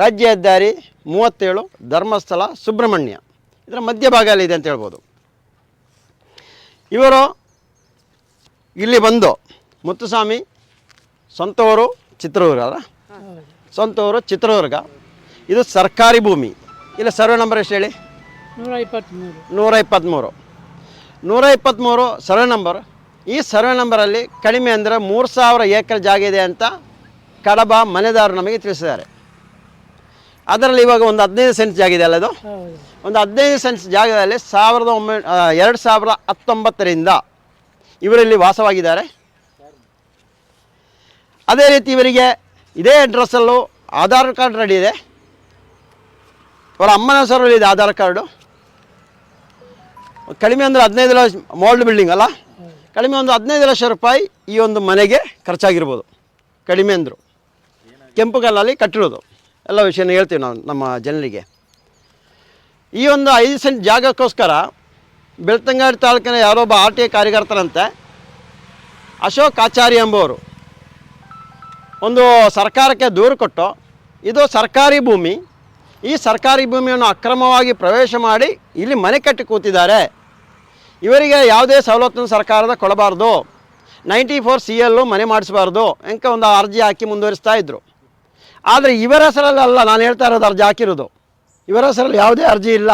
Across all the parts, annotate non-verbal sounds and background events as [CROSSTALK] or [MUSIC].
ರಾಜ್ಯ ಹೆದ್ದಾರಿ ಮೂವತ್ತೇಳು, ಧರ್ಮಸ್ಥಳ, ಸುಬ್ರಹ್ಮಣ್ಯ. ಇದರ ಮಧ್ಯಭಾಗ ಇದೆ ಅಂತ ಹೇಳ್ಬೋದು. ಇವರು ಇಲ್ಲಿ ಬಂದು ಮುತ್ತುಸ್ವಾಮಿ ಸ್ವಂತವರು ಚಿತ್ರದುರ್ಗ ಅಲ್ಲ? ಸ್ವಂತವರು ಚಿತ್ರದುರ್ಗ. ಇದು ಸರ್ಕಾರಿ ಭೂಮಿ. ಇಲ್ಲ ಸರ್ವೆ ನಂಬರ್ ಎಷ್ಟು ಹೇಳಿ? ನೂರ ಇಪ್ಪತ್ತ್ಮೂರು ನೂರ ಇಪ್ಪತ್ತ್ಮೂರು ನೂರ ಇಪ್ಪತ್ತ್ಮೂರು ಸರ್ವೆ ನಂಬರ್. ಈ ಸರ್ವೆ ನಂಬರಲ್ಲಿ ಕಡಿಮೆ ಅಂದರೆ ಮೂರು ಸಾವಿರ ಏಕರ್ ಜಾಗ ಇದೆ ಅಂತ ಕಡಬ ಮನೆದಾರರು ನಮಗೆ ತಿಳಿಸಿದ್ದಾರೆ. ಅದರಲ್ಲಿ ಇವಾಗ ಒಂದು ಹದಿನೈದು ಸೆನ್ಸ್ ಜಾಗ ಇದೆ? ಅಲ್ಲ ಅದು ಒಂದು ಹದಿನೈದು ಸೆಂಟ್ಸ್ ಜಾಗದಲ್ಲಿ ಸಾವಿರದ ಒಂಬೈ ಎರಡು ಸಾವಿರದ ಹತ್ತೊಂಬತ್ತರಿಂದ ಇವರಲ್ಲಿ ವಾಸವಾಗಿದ್ದಾರೆ. ಅದೇ ರೀತಿ ಇವರಿಗೆ ಇದೇ ಅಡ್ರೆಸ್ಸಲ್ಲೂ ಆಧಾರ್ ಕಾರ್ಡ್ ರೆಡಿ ಇದೆ. ಅವರ ಅಮ್ಮನ ಹೆಸರಲ್ಲಿ ಇದೆ ಆಧಾರ್ ಕಾರ್ಡು ಕಡಿಮೆ ಅಂದರೆ ಹದಿನೈದು ಲಕ್ಷ ಮೋಲ್ಡ್ ಬಿಲ್ಡಿಂಗ್ ಅಲ್ಲ? ಕಡಿಮೆ ಒಂದು ಹದಿನೈದು ಲಕ್ಷ ರೂಪಾಯಿ ಈ ಒಂದು ಮನೆಗೆ ಖರ್ಚಾಗಿರ್ಬೋದು. ಕಡಿಮೆ ಅಂದರು. ಕೆಂಪು ಕಲ್ಲಲ್ಲಿ ಕಟ್ಟಿರೋದು. ಎಲ್ಲ ವಿಷಯನ ಹೇಳ್ತೀವಿ ನಾವು ನಮ್ಮ ಜನರಿಗೆ. ಈ ಒಂದು ಐದು ಸೆಂಟ್ ಜಾಗಕ್ಕೋಸ್ಕರ ಬೆಳ್ತಂಗಾಡಿ ತಾಲೂಕಿನ ಯಾರೋ ಒಬ್ಬ ಆರ್ ಟಿ ಐ ಕಾರ್ಯಕರ್ತರಂತೆ ಅಶೋಕ್ ಆಚಾರ್ಯ ಎಂಬುವರು ಒಂದು ಸರ್ಕಾರಕ್ಕೆ ದೂರು ಕೊಟ್ಟು ಇದು ಸರ್ಕಾರಿ ಭೂಮಿ, ಈ ಸರ್ಕಾರಿ ಭೂಮಿಯನ್ನು ಅಕ್ರಮವಾಗಿ ಪ್ರವೇಶ ಮಾಡಿ ಇಲ್ಲಿ ಮನೆ ಕಟ್ಟಿ ಕೂತಿದ್ದಾರೆ. ಇವರಿಗೆ ಯಾವುದೇ ಸವಲತ್ತನ್ನು ಸರ್ಕಾರದ ಕೊಡಬಾರ್ದು. ನೈಂಟಿ ಫೋರ್ ಸಿ ಎಲ್ಲು ಮನೆ ಮಾಡಿಸಬಾರ್ದು. ಎಂಕ ಒಂದು ಅರ್ಜಿ ಹಾಕಿ ಮುಂದುವರಿಸ್ತಾ ಇದ್ದರು ಆದರೆ ಇವರ ಹೆಸರಲ್ಲಿ ಅಲ್ಲ, ನಾನು ಹೇಳ್ತಾ ಇರೋದು ಅರ್ಜಿ ಹಾಕಿರೋದು. ಇವರ ಹೆಸರಲ್ಲಿ ಯಾವುದೇ ಅರ್ಜಿ ಇಲ್ಲ.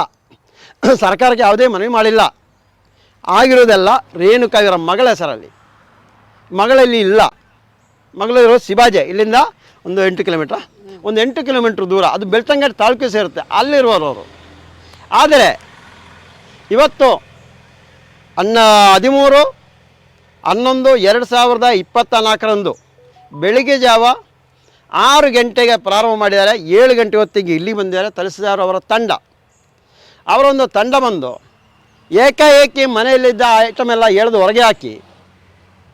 [CLEARS THROAT] ಸರ್ಕಾರಕ್ಕೆ ಯಾವುದೇ ಮನವಿ ಮಾಡಿಲ್ಲ. ಆಗಿರೋದೆಲ್ಲ ರೇಣುಕಾ ಇವರ ಮಗಳ ಹೆಸರಲ್ಲಿ. ಮಗಳಲ್ಲಿ ಇಲ್ಲ. ಮಗಳಿರೋ ಸಿಬಾಜೆ ಇಲ್ಲಿಂದ ಒಂದು ಎಂಟು ಕಿಲೋಮೀಟ್ರ್. ಒಂದು ಎಂಟು ಕಿಲೋಮೀಟ್ರ್ ದೂರ. ಅದು ಬೆಳ್ತಂಗಡಿ ತಾಲೂಕು ಸೇರುತ್ತೆ. ಅಲ್ಲಿರುವವರು. ಅವರು ಆದರೆ ಇವತ್ತು ಅನ್ನ ಹದಿಮೂರು, ಹನ್ನೊಂದು, ಎರಡು ಸಾವಿರದ ಇಪ್ಪತ್ತ ನಾಲ್ಕರಂದು ಬೆಳಿಗ್ಗೆ ಜಾವ ಆರು ಗಂಟೆಗೆ ಪ್ರಾರಂಭ ಮಾಡಿದ್ದಾರೆ, ಏಳು ಗಂಟೆ ಹೊತ್ತಿಗೆ ಇಲ್ಲಿ ಬಂದಿದ್ದಾರೆ ತಲಸಿದಾರ ಅವರ ತಂಡ. ಅವರೊಂದು ತಂಡ ಬಂದು ಏಕಾಏಕಿ ಮನೆಯಲ್ಲಿದ್ದ ಐಟಮ್ ಎಲ್ಲ ಎಳೆದು ಹೊರಗೆ ಹಾಕಿ,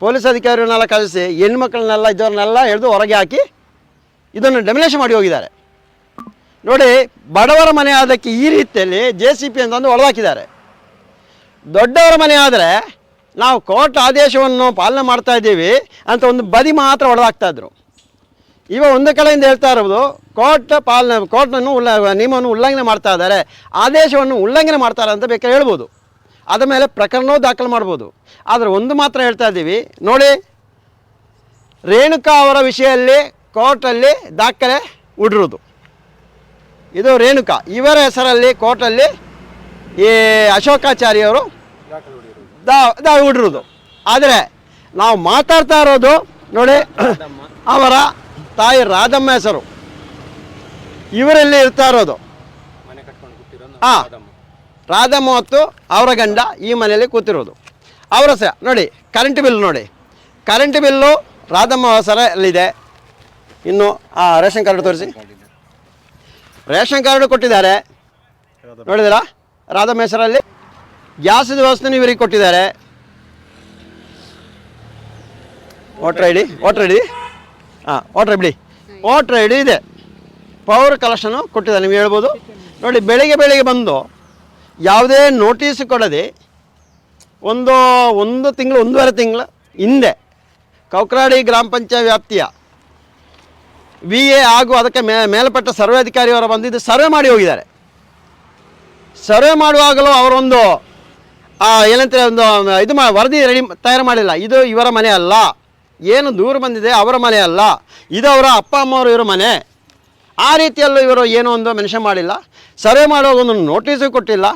ಪೊಲೀಸ್ ಅಧಿಕಾರಿಗಳನ್ನೆಲ್ಲ ಕಳಿಸಿ ಹೆಣ್ಮಕ್ಳನ್ನೆಲ್ಲ ಇದ್ದವ್ರನ್ನೆಲ್ಲ ಎಳೆದು ಹೊರಗೆ ಹಾಕಿ ಇದನ್ನು ಡೆಮಿನೇಷನ್ ಮಾಡಿ ಹೋಗಿದ್ದಾರೆ. ನೋಡಿ, ಬಡವರ ಮನೆ ಆದಕ್ಕೆ ಈ ರೀತಿಯಲ್ಲಿ ಜೆ ಸಿ ಪಿ ಅಂತಂದು ಒಳಗಾಕಿದ್ದಾರೆ ದೊಡ್ಡವರ ಮನೆ ಆದರೆ ನಾವು ಕೋರ್ಟ್ ಆದೇಶವನ್ನು ಪಾಲನೆ ಮಾಡ್ತಾ ಇದ್ದೀವಿ ಅಂತ ಒಂದು ಬದಿ ಮಾತ್ರ ಹೊಡೆದಾಕ್ತಾ ಇದ್ರು. ಇವ ಒಂದು ಕಡೆಯಿಂದ ಹೇಳ್ತಾ ಇರೋದು ಕೋರ್ಟ್ ಪಾಲನೆ, ಕೋರ್ಟ್ನನ್ನು ಉಲ್ಲ ನಿಯಮವನ್ನು ಉಲ್ಲಂಘನೆ ಮಾಡ್ತಾ ಇದ್ದಾರೆ, ಆದೇಶವನ್ನು ಉಲ್ಲಂಘನೆ ಮಾಡ್ತಾರೆ ಅಂತ ಬೇಕಾದ್ರೆ ಹೇಳ್ಬೋದು. ಅದ ಮೇಲೆ ಪ್ರಕರಣವೂ ದಾಖಲು ಮಾಡ್ಬೋದು. ಆದರೆ ಒಂದು ಮಾತ್ರ ಹೇಳ್ತಾ ಇದ್ದೀವಿ, ನೋಡಿ, ರೇಣುಕಾ ಅವರ ವಿಷಯದಲ್ಲಿ ಕೋರ್ಟಲ್ಲಿ ದಾಖಲೆ ಉಡಿರೋದು. ಇದು ರೇಣುಕಾ, ಇವರ ಹೆಸರಲ್ಲಿ ಕೋರ್ಟಲ್ಲಿ ಈ ಅಶೋಕಾಚಾರ್ಯವರು ದಾ ದಾ ಉಡಿರೋದು. ಆದರೆ ನಾವು ಮಾತಾಡ್ತಾ ಇರೋದು, ನೋಡಿ, ಅವರ ತಾಯಿ ರಾಧಮ್ಮ ಹೆಸರು. ಇವರಲ್ಲಿ ಇರ್ತಾ ಇರೋದು. ಹಾಂ ರಾಧಮ್ಮ. ಮತ್ತು ಅವರ ಗಂಡ ಈ ಮನೆಯಲ್ಲಿ ಕೂತಿರೋದು. ಅವರ ಸಹ ನೋಡಿ ಕರೆಂಟ್ ಬಿಲ್ ನೋಡಿ. ಕರೆಂಟ್ ಬಿಲ್ಲು ರಾಧಮ್ಮ ಹೆಸರಲ್ಲಿದೆ. ಇನ್ನು ಆ ರೇಷನ್ ಕಾರ್ಡ್ ತೋರಿಸಿ. ರೇಷನ್ ಕಾರ್ಡ್ ಕೊಟ್ಟಿದ್ದಾರೆ. ನೋಡಿದಿರಾ ರಾಧಮ್ಮ ಹೆಸರಲ್ಲಿ. ಗ್ಯಾಸದ ವ್ಯವಸ್ಥೆನೂ ಇವರಿಗೆ ಕೊಟ್ಟಿದ್ದಾರೆ. Voter I D voter I D ಹಾಂ ವಾಟ್ರ್ ಬಿಡಿ. ವೋಟ್ರ್ ಇದೆ. ಪವರ್ ಕಲೆಕ್ಷನು ಕೊಟ್ಟಿದ್ದಾರೆ, ನೀವು ಹೇಳ್ಬೋದು. ನೋಡಿ, ಬೆಳಿಗ್ಗೆ ಬೆಳಿಗ್ಗೆ ಬಂದು ಯಾವುದೇ ನೋಟಿಸ್ ಕೊಡದೆ ಒಂದು ಒಂದು ತಿಂಗಳು, ಒಂದೂವರೆ ತಿಂಗಳು ಹಿಂದೆ ಕೌಕ್ರಾಡಿ ಗ್ರಾಮ ಪಂಚಾಯತ್ ವ್ಯಾಪ್ತಿಯ ವಿ ಎ ಹಾಗೂ ಅದಕ್ಕೆ ಮೇ, ಮೇಲ್ಪಟ್ಟ ಸರ್ವೆ ಅಧಿಕಾರಿಯವರು ಬಂದಿದ್ದು ಸರ್ವೆ ಮಾಡಿ ಹೋಗಿದ್ದಾರೆ. ಸರ್ವೆ ಮಾಡುವಾಗಲೂ ಅವರೊಂದು ಏನಂತಾರೆ, ಒಂದು, ಇದು ಮಾ, ವರದಿ ರೆಡಿ ತಯಾರು ಮಾಡಿಲ್ಲ. ಇದು ಇವರ ಮನೆ ಅಲ್ಲ. ಏನು ದೂರ ಬಂದಿದೆ ಅವರ ಮನೆ ಅಲ್ಲ. ಇದು ಅವರ ಅಪ್ಪ ಅಮ್ಮವರು ಇವರ ಮನೆ. ಆ ರೀತಿಯಲ್ಲೂ ಇವರು ಏನೋ ಒಂದು ಮೆನ್ಷನ್ ಮಾಡಿಲ್ಲ. ಸರ್ವೆ ಮಾಡೋದೊಂದು ನೋಟಿಸು ಕೊಟ್ಟಿಲ್ಲ.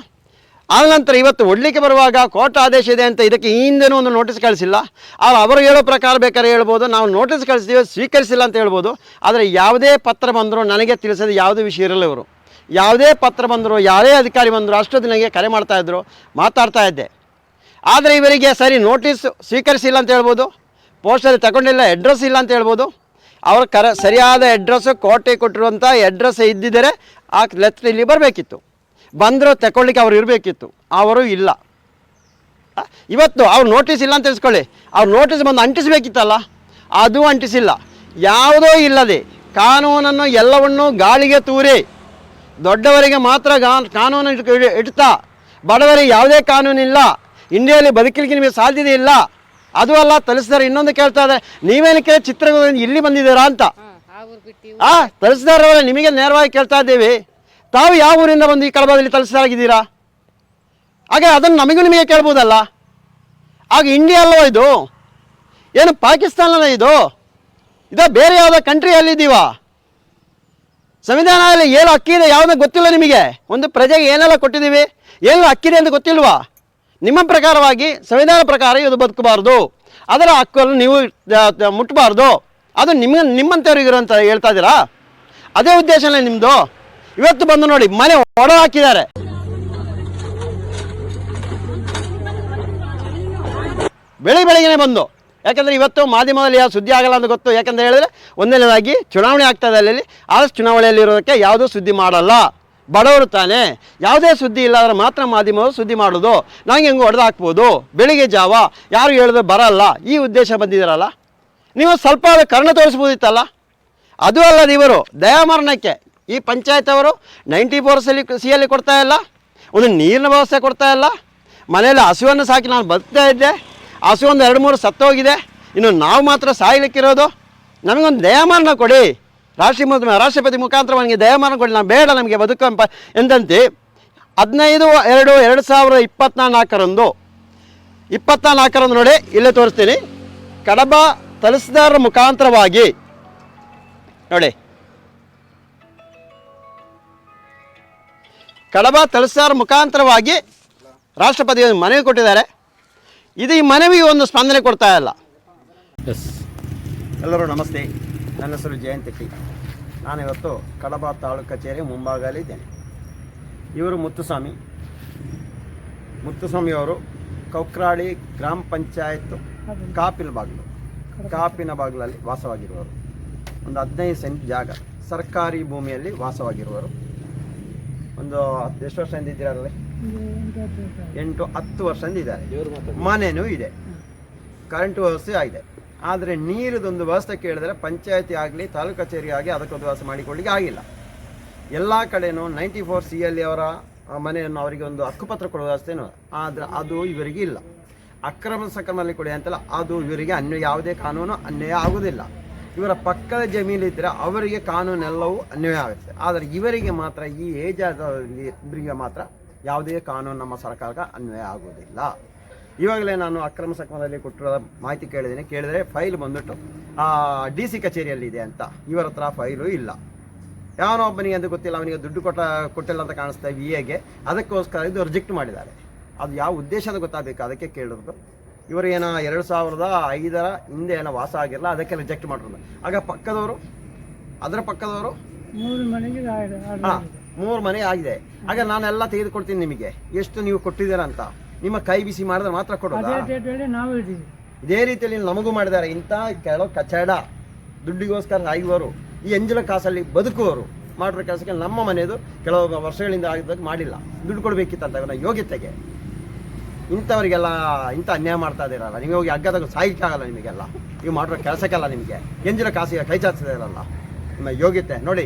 ಆನಂತರ ಇವತ್ತು ಒಡ್ಲಿಕ್ಕೆ ಬರುವಾಗ ಕೋರ್ಟ್ ಆದೇಶ ಇದೆ ಅಂತ ಇದಕ್ಕೆ ಹಿಂದೆನೂ ಒಂದು ನೋಟಿಸ್ ಕಳಿಸಿಲ್ಲ. ಅವ್ರು ಅವರು ಹೇಳೋ ಪ್ರಕಾರ ಬೇಕಾದ್ರೆ ಹೇಳ್ಬೋದು, ನಾವು ನೋಟಿಸ್ ಕಳಿಸ್ತೀವಿ ಸ್ವೀಕರಿಸಿಲ್ಲ ಅಂತ ಹೇಳ್ಬೋದು. ಆದರೆ ಯಾವುದೇ ಪತ್ರ ಬಂದರೂ ನನಗೆ ತಿಳಿಸೋದು ಯಾವುದೇ ವಿಷಯ ಇರಲ್ಲ ಇವರು. ಯಾವುದೇ ಪತ್ರ ಬಂದರೂ, ಯಾರೇ ಅಧಿಕಾರಿ ಬಂದರು ಅಷ್ಟು ನನಗೆ ಕರೆ ಮಾಡ್ತಾಯಿದ್ರು ಮಾತಾಡ್ತಾ ಇದ್ದೆ. ಆದರೆ ಇವರಿಗೆ ಸರಿ ನೋಟಿಸ್ ಸ್ವೀಕರಿಸಿಲ್ಲ ಅಂತ ಹೇಳ್ಬೋದು. ಪೋಸ್ಟಲ್ಲಿ ತಗೊಂಡಿಲ್ಲ ಅಡ್ರೆಸ್ ಇಲ್ಲ ಅಂತ ಹೇಳ್ಬೋದು. ಅವರು ಕರ, ಸರಿಯಾದ ಅಡ್ರೆಸ್ಸು ಕೋಟೆ ಕೊಟ್ಟಿರುವಂಥ ಅಡ್ರೆಸ್ ಇದ್ದಿದ್ದರೆ ಆ ಲೆಟ್ರ್ ಇಲ್ಲಿ ಬರಬೇಕಿತ್ತು. ಬಂದರೂ ತಗೊಳ್ಳಿಕ್ಕೆ ಅವರು ಇರಬೇಕಿತ್ತು. ಅವರು ಇಲ್ಲ. ಇವತ್ತು ಅವ್ರು ನೋಟಿಸ್ ಇಲ್ಲ ಅಂತ ತಿಳ್ಸ್ಕೊಳ್ಳಿ. ಅವ್ರು ನೋಟಿಸ್ ಬಂದು ಅಂಟಿಸಬೇಕಿತ್ತಲ್ಲ, ಅದು ಅಂಟಿಸಿಲ್ಲ. ಯಾವುದೋ ಇಲ್ಲದೆ ಕಾನೂನನ್ನು ಎಲ್ಲವನ್ನೂ ಗಾಳಿಗೆ ತೂರಿ, ದೊಡ್ಡವರಿಗೆ ಮಾತ್ರ ಕಾನೂನು ಇಡ್ತಾ, ಬಡವರಿಗೆ ಯಾವುದೇ ಕಾನೂನಿಲ್ಲ ಇಂಡಿಯಾದಲ್ಲಿ ಬದುಕಲಿಕ್ಕೆ ನಿಮಗೆ ಸಾಧ್ಯತೆ ಇಲ್ಲ. ಅದು ಅಲ್ಲ ತಲಿಸಿದಾರೆ ಇನ್ನೊಂದು ಕೇಳ್ತಾ ಇದ್ದಾರೆ ನೀವೇನಕ್ಕೆ ಚಿತ್ರದುರ್ಗದಿಂದ ಇಲ್ಲಿ ಬಂದಿದ್ದೀರಾ ಅಂತ. ಹಾಂ ಅವ್ರು ಬಿಟ್ಟು ಆ ತಹಸೀಲ್ದಾರವರೇ ನಿಮಗೆ ನೇರವಾಗಿ ಕೇಳ್ತಾ ಇದ್ದೀವಿ. ತಾವು ಯಾವ ಊರಿಂದ ಬಂದು ಈ ಕಳಬದಲ್ಲಿ ತಹಸೀಲ್ದಾರಾಗಿದ್ದೀರಾ ಹಾಗೆ ಅದನ್ನು ನಮಗೂ ನಿಮಗೆ ಕೇಳ್ಬೋದಲ್ಲ? ಆಗ ಇಂಡಿಯಾ ಅಲ್ವಾ ಇದು? ಏನು ಪಾಕಿಸ್ತಾನನ ಇದು? ಇದು ಬೇರೆ ಯಾವುದೋ ಕಂಟ್ರಿಯಲ್ಲಿದ್ದೀವಾ ಸಂವಿಧಾನದಲ್ಲಿ ಏನು ಅಕ್ಕಿ ಇದೆ ಯಾವುದೋ ಗೊತ್ತಿಲ್ಲ ನಿಮಗೆ? ಒಂದು ಪ್ರಜೆಗೆ ಏನೆಲ್ಲ ಕೊಟ್ಟಿದ್ದೀವಿ? ಏನು ಅಕ್ಕಿದೆ ಅಂತ ಗೊತ್ತಿಲ್ವಾ? ನಿಮ್ಮ ಪ್ರಕಾರವಾಗಿ ಸಂವಿಧಾನ ಪ್ರಕಾರ ಇದು ಬದುಕಬಾರ್ದು. ಅದರ ಹಕ್ಕನ್ನು ನೀವು ಮುಟ್ಟಬಾರ್ದು ಅದು ನಿಮ್ಮ ನಿಮ್ಮಂಥವ್ರಿಗಿರೋ ಅಂತ ಹೇಳ್ತಾ ಇದ್ದೀರಾ? ಅದೇ ಉದ್ದೇಶನೇ ನಿಮ್ಮದು ಇವತ್ತು ಬಂದು ನೋಡಿ, ಮನೆ ಹೊಡ ಹಾಕಿದ್ದಾರೆ. ಬೆಳಿ ಬೆಳಿಗ್ಗೆನೆ ಬಂದು. ಯಾಕಂದರೆ ಇವತ್ತು ಮಾಧ್ಯಮದಲ್ಲಿ ಯಾವ ಸುದ್ದಿ ಆಗಲ್ಲ ಅಂತ ಗೊತ್ತು. ಯಾಕಂದರೆ ಹೇಳಿದ್ರೆ ಒಂದನೇದಾಗಿ ಚುನಾವಣೆ ಆಗ್ತಾ ಅಲ್ಲಿ ಆದಷ್ಟು ಚುನಾವಣೆಯಲ್ಲಿ ಇರೋದಕ್ಕೆ ಯಾವುದೂ ಸುದ್ದಿ ಮಾಡಲ್ಲ. ಬಡವರು ತಾನೆ. ಯಾವುದೇ ಸುದ್ದಿ ಇಲ್ಲಾದ್ರೆ ಮಾತ್ರ ಮಾಧ್ಯಮವು ಸುದ್ದಿ ಮಾಡೋದು. ನಂಗೆ ಹೆಂಗೆ ಹೊಡೆದು ಹಾಕ್ಬೋದು. ಬೆಳಿಗ್ಗೆ ಜಾವ, ಯಾರು ಹೇಳಿದ್ರೆ ಬರಲ್ಲ. ಈ ಉದ್ದೇಶ ಬಂದಿದ್ದೀರಲ್ಲ? ನೀವು ಸ್ವಲ್ಪ ಕರ್ಣ ತೋರಿಸ್ಬೋದಿತ್ತಲ್ಲ? ಅದು ಅಲ್ಲ ಇವರು, ದಯಾಮರಣಕ್ಕೆ. ಈ ಪಂಚಾಯತ್ ಅವರು ನೈಂಟಿ ಫೋರ್ಸಲ್ಲಿ ಸಿ ಅಲ್ಲಿ ಕೊಡ್ತಾ ಇಲ್ಲ. ಒಂದು ನೀರಿನ ವ್ಯವಸ್ಥೆ ಕೊಡ್ತಾ ಇಲ್ಲ. ಮನೆಯಲ್ಲಿ ಹಸುವನ್ನು ಸಾಕಿ ನಾನು ಬರ್ತಾ ಇದ್ದೆ. ಹಸು ಒಂದು ಎರಡು ಮೂರು ಸತ್ತೋಗಿದೆ. ಇನ್ನು ನಾವು ಮಾತ್ರ ಸಾಯ್ಲಿಕ್ಕಿರೋದು. ನಮಗೊಂದು ದಯಾಮರಣ ಕೊಡಿ. ರಾಷ್ಟ್ರೀಯ ರಾಷ್ಟ್ರಪತಿ ಮುಖಾಂತರವಾಗಿ ನನಗೆ ದಯಾಮರಣ ಕೊಡಿ ನಾನು ಬೇಡ ನಮಗೆ ಬದುಕಂಪ ಎಂದಂತೆ ಹದಿನೈದು ಎರಡು ಎರಡು ಸಾವಿರದ ಇಪ್ಪತ್ತ್ನಾಲ್ಕರಂದು ಇಪ್ಪತ್ತ್ನಾಲ್ಕರಂದು ನೋಡಿ ಇಲ್ಲೇ ತೋರಿಸ್ತೀನಿ. ಕಡಬ ತಹಸೀಲ್ದಾರರ ಮುಖಾಂತರವಾಗಿ ನೋಡಿ. ಕಡಬ ತಹಸೀಲ್ದಾರ್ ಮುಖಾಂತರವಾಗಿ ರಾಷ್ಟ್ರಪತಿ ಮನವಿ ಕೊಟ್ಟಿದ್ದಾರೆ. ಇದು ಈ ಮನವಿಗೆ ಒಂದು ಸ್ಪಂದನೆ ಕೊಡ್ತಾ ಇಲ್ಲ. ಎಸ್ ಎಲ್ಲರೂ ನಮಸ್ತೆ. ನನ್ನ ಹೆಸರು ಜಯಂತಿ ಟಿ. ನಾನಿವತ್ತು ಕಡಬ ತಾಲೂಕು ಕಚೇರಿ ಮುಂಭಾಗದಲ್ಲಿದ್ದೇನೆ ಇವರು ಮುತ್ತುಸ್ವಾಮಿ. ಮುತ್ತುಸ್ವಾಮಿಯವರು ಕೌಕ್ರಾಳಿ ಗ್ರಾಮ ಪಂಚಾಯತ್ ಕಾಪಿನ ಬಾಗಿಲು. ಕಾಪಿನ ಬಾಗಿಲಲ್ಲಿ ವಾಸವಾಗಿರುವರು. ಒಂದು ಹದಿನೈದು ಸೆಂಟ್ ಜಾಗ ಸರ್ಕಾರಿ ಭೂಮಿಯಲ್ಲಿ ವಾಸವಾಗಿರುವರು. ಒಂದು ಹತ್ತು ಎಷ್ಟು ವರ್ಷದಿಂದ ಇದ್ದೀರಲ್ಲಿ ಅದರಲ್ಲಿ? ಎಂಟು ಹತ್ತು ವರ್ಷದಿಂದ ಇದ್ದಾರೆ. ಮನೆಯೂ ಇದೆ. ಕರೆಂಟ್ ವ್ಯವಸ್ಥೆ ಆಗಿದೆ. ಆದರೆ ನೀರದೊಂದು ವ್ಯವಸ್ಥೆ ಕೇಳಿದರೆ ಪಂಚಾಯತಿ ಆಗಲಿ, ತಾಲೂಕು ಕಚೇರಿ ಆಗಲಿ ಅದಕ್ಕೊಂದು ವ್ಯವಸ್ಥೆ ಮಾಡಿಕೊಳ್ಳಿಕ್ಕೆ ಆಗಿಲ್ಲ. ಎಲ್ಲ ಕಡೆನೂ ನೈಂಟಿ ಫೋರ್ ಸಿ ಎಲ್ ಅವರ ಮನೆಯನ್ನು ಅವರಿಗೆ ಒಂದು ಹಕ್ಕುಪತ್ರ ಕೊಡುವ ವ್ಯವಸ್ಥೆನೂ ಆದರೆ ಅದು ಇವರಿಗೆ ಇಲ್ಲ. ಅಕ್ರಮ ಸಕ್ರಮದಲ್ಲಿ ಕೊಡಿ ಅಂತಲ್ಲ, ಅದು ಇವರಿಗೆ ಅನ್ಯ ಯಾವುದೇ ಕಾನೂನು ಅನ್ಯಾಯ ಆಗುವುದಿಲ್ಲ ಇವರ ಪಕ್ಕದ ಜಮೀನಿದ್ದರೆ ಅವರಿಗೆ ಕಾನೂನೆಲ್ಲವೂ ಅನ್ವಯ ಆಗುತ್ತೆ. ಆದರೆ ಇವರಿಗೆ ಮಾತ್ರ, ಈ ಏಜ್ ಇವರಿಗೆ ಮಾತ್ರ ಯಾವುದೇ ಕಾನೂನು ನಮ್ಮ ಸರ್ಕಾರಕ್ಕೆ ಅನ್ವಯ ಆಗುವುದಿಲ್ಲ ಇವಾಗಲೇ ನಾನು ಅಕ್ರಮ ಸಕ್ರಮದಲ್ಲಿ ಕೊಟ್ಟಿರೋ ಮಾಹಿತಿ ಕೇಳಿದ್ದೀನಿ. ಕೇಳಿದ್ರೆ ಫೈಲ್ ಬಂದ್ಬಿಟ್ಟು ಡಿ ಸಿ ಕಚೇರಿಯಲ್ಲಿದೆ ಅಂತ. ಇವರ ಹತ್ರ ಫೈಲು ಇಲ್ಲ. ಯಾವನೋ ಒಬ್ಬನಿಗೆ ಅಂತ ಗೊತ್ತಿಲ್ಲ ಅವನಿಗೆ ದುಡ್ಡು ಕೊಟ್ಟ ಕೊಟ್ಟಿಲ್ಲ ಅಂತ ಕಾಣಿಸ್ತಾ ವಿ ಎಗೆ ಅದಕ್ಕೋಸ್ಕರ ಇದು ರಿಜೆಕ್ಟ್ ಮಾಡಿದ್ದಾರೆ. ಅದು ಯಾವ ಉದ್ದೇಶ ಅಂತ ಗೊತ್ತಾಗಬೇಕು. ಅದಕ್ಕೆ ಕೇಳಿರೋದು. ಇವರು ಏನೋ ಎರಡು ಸಾವಿರದ ಐದರ ಹಿಂದೆ ಏನೋ ವಾಸ ಆಗಿರಲ್ಲ ಅದಕ್ಕೆ ರಿಜೆಕ್ಟ್ ಮಾಡಿರೋದು. ಆಗ ಪಕ್ಕದವರು ಅದರ ಪಕ್ಕದವರು? ಹಾಂ ಮೂರು ಮನೆ ಆಗಿದೆ. ಆಗ ನಾನೆಲ್ಲ ತೆಗೆದುಕೊಡ್ತೀನಿ ನಿಮಗೆ. ಎಷ್ಟು ನೀವು ಕೊಟ್ಟಿದ್ದೀರಾ ಅಂತ? ನಿಮ್ಮ ಕೈ ಬಿಸಿ ಮಾಡಿದ್ರೆ ಮಾತ್ರ ಕೊಡೋದು? ಅದೇ ಡೇಟಲ್ಲಿ ನಾವು ಇದ್ದೀವಿ. ಇದೇ ರೀತಿಯಲ್ಲಿ ನಮಗೂ ಮಾಡಿದ್ದಾರೆ. ಇಂಥ ಕೆಲವು ಕಚಡ ದುಡ್ಡಿಗೋಸ್ಕರ ಸಾಯುವವರು ಈ ಎಂಜಲ ಕಾಸಲ್ಲಿ ಬದುಕುವವರು ಮಾಡಿರೋ ಕೆಲಸಕ್ಕೆ ನಮ್ಮ ಮನೆಯದು ಕೆಲವು ವರ್ಷಗಳಿಂದ ಆಗಿದ್ದಾಗ ಮಾಡಿಲ್ಲ. ದುಡ್ಡು ಕೊಡಬೇಕಿತ್ತಂತ ಇವನ ಯೋಗ್ಯತೆಗೆ. ಇಂಥವರಿಗೆಲ್ಲ ಇಂಥ ಅನ್ಯಾಯ ಮಾಡ್ತಾ ಇದ್ದೀರಲ್ಲ. ನಿಮಗೆ ಹೋಗಿ ಅಗ್ಗದಾಗ ಸಾಯ್ಲಿಕ್ಕೆ ಆಗಲ್ಲ ನಿಮಗೆಲ್ಲ. ನೀವು ಮಾಡಿರೋ ಕೆಲಸಕ್ಕೆಲ್ಲ ನಿಮಗೆ. ಎಂಜಿನ ಕಾಸಿಗೆ ಕೈ ಚಾಚಿದಿರಲ್ಲ ನಿಮ್ಮ ಯೋಗ್ಯತೆ. ನೋಡಿ